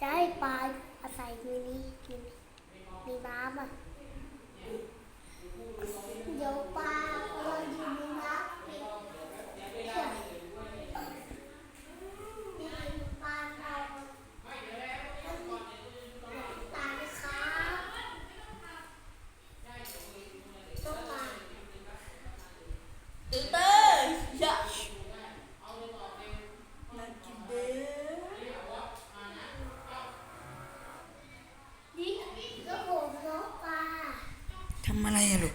จะให้ปลาอาศัยอยู่นี่อยู่นี่มีน้ำอะเดี๋ยวปลาเราอยู่ในน้ำนี่ปลาเราตายครับต้องมา ติวเตอร์ยะน่ากินเด้อ นี่ก็ผมน้องปลา ทำอะไรอะลูก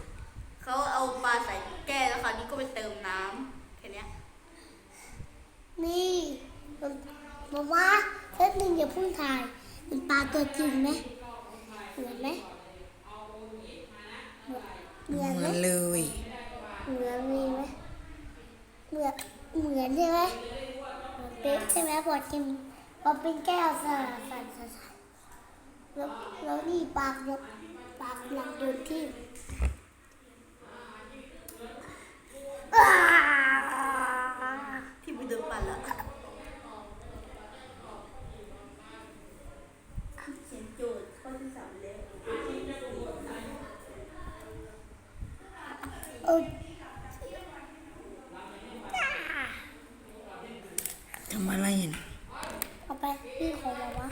เขาเอาปลาใส่แก้วแล้วคราวนี้ก็ไปเติมน้ำแค่เนี้ยนี่มันบอกว่าเส้นหนึ่งอย่าเพิ่งถ่ายมันปลาตัวจริงไหมเหมือนไหมเหมือนเหไหมมือนเลยเหมือนมีไหมเหมือนเหมือนใช่ไหมเหมือนเป๊ะใช่ไหมพอกินพอเป็นแก้วสลัดสั่นสั่นสั่นแล้วแล้วนี่ปากยกปากหลังโดนที่อ้า ที่ไปเดินปลาแล้วเสียงโจทย์ข้อที่สามแล้ว เอ้ย ทำอะไรอะเอาไปพี่ขอบอกว่า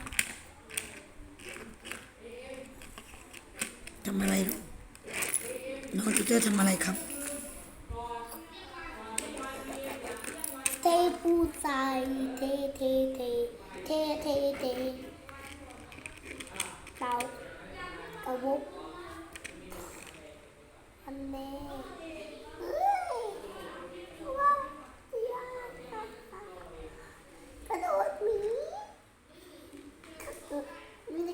ทำอะไรลูกน้องติวเตอร์ทำอะไรครับเทปูใส่เทเทเทเทเทเทเตาเตาบุกอันนี้